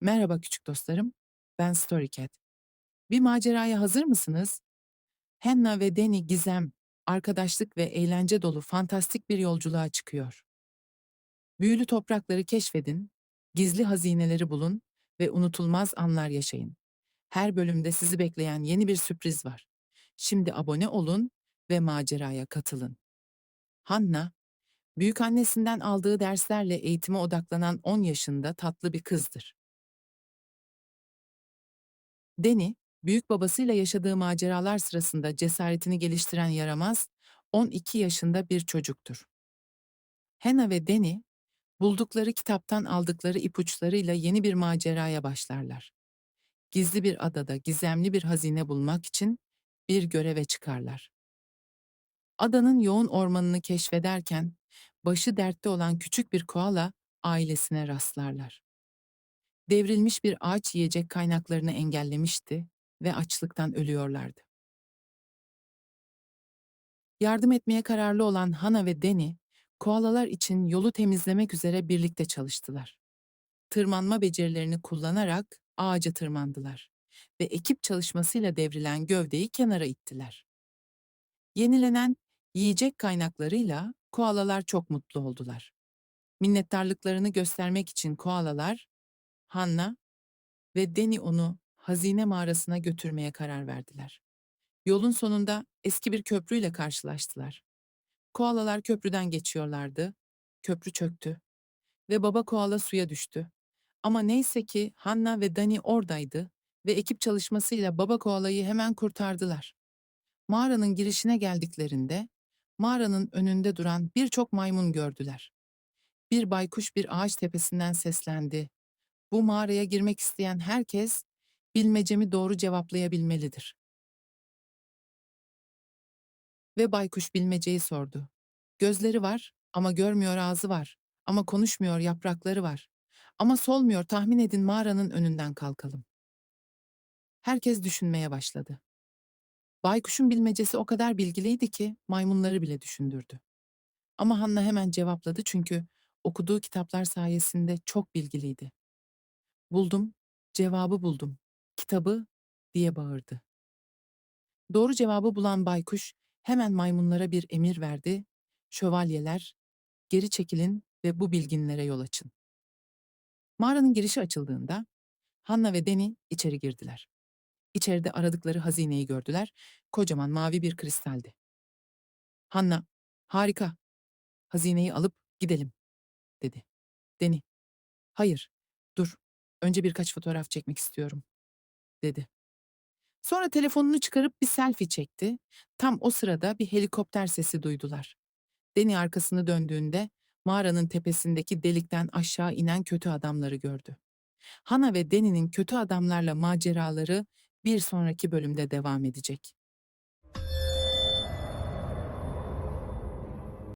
Merhaba küçük dostlarım, ben Storycat. Bir maceraya hazır mısınız? Henna ve Deni gizem, arkadaşlık ve eğlence dolu fantastik bir yolculuğa çıkıyor. Büyülü toprakları keşfedin, gizli hazineleri bulun ve unutulmaz anlar yaşayın. Her bölümde sizi bekleyen yeni bir sürpriz var. Şimdi abone olun ve maceraya katılın. Hanna, büyükannesinden aldığı derslerle eğitime odaklanan 10 yaşında tatlı bir kızdır. Deni, büyük babasıyla yaşadığı maceralar sırasında cesaretini geliştiren yaramaz, 12 yaşında bir çocuktur. Hena ve Deni, buldukları kitaptan aldıkları ipuçlarıyla yeni bir maceraya başlarlar. Gizli bir adada gizemli bir hazine bulmak için bir göreve çıkarlar. Adanın yoğun ormanını keşfederken, başı dertte olan küçük bir koala ailesine rastlarlar. Devrilmiş bir ağaç yiyecek kaynaklarını engellemişti ve açlıktan ölüyorlardı. Yardım etmeye kararlı olan Hana ve Deni, koalalar için yolu temizlemek üzere birlikte çalıştılar. Tırmanma becerilerini kullanarak ağaca tırmandılar ve ekip çalışmasıyla devrilen gövdeyi kenara ittiler. Yenilenen yiyecek kaynaklarıyla koalalar çok mutlu oldular. Minnettarlıklarını göstermek için koalalar, Hanna ve Deni onu hazine mağarasına götürmeye karar verdiler. Yolun sonunda eski bir köprüyle karşılaştılar. Koalalar köprüden geçiyorlardı. Köprü çöktü ve baba koala suya düştü. Ama neyse ki Hanna ve Dani oradaydı ve ekip çalışmasıyla baba koalayı hemen kurtardılar. Mağaranın girişine geldiklerinde mağaranın önünde duran birçok maymun gördüler. Bir baykuş bir ağaç tepesinden seslendi. Bu mağaraya girmek isteyen herkes bilmecemi doğru cevaplayabilmelidir. Ve baykuş bilmeceyi sordu. Gözleri var ama görmüyor ağzı var. Ama konuşmuyor yaprakları var. Ama solmuyor tahmin edin mağaranın önünden kalkalım. Herkes düşünmeye başladı. Baykuş'un bilmecesi o kadar bilgiliydi ki maymunları bile düşündürdü. Ama Hanna hemen cevapladı çünkü okuduğu kitaplar sayesinde çok bilgiliydi. Buldum, cevabı buldum. Kitabı diye bağırdı. Doğru cevabı bulan baykuş hemen maymunlara bir emir verdi. Şövalyeler, geri çekilin ve bu bilginlere yol açın. Mağaranın girişi açıldığında Hanna ve Deni içeri girdiler. İçeride aradıkları hazineyi gördüler. Kocaman mavi bir kristaldi. Hanna, harika. Hazineyi alıp gidelim, dedi. Deni, hayır, dur. Önce birkaç fotoğraf çekmek istiyorum, dedi. Sonra telefonunu çıkarıp bir selfie çekti. Tam o sırada bir helikopter sesi duydular. Deni arkasını döndüğünde mağaranın tepesindeki delikten aşağı inen kötü adamları gördü. Hana ve Deni'nin kötü adamlarla maceraları bir sonraki bölümde devam edecek.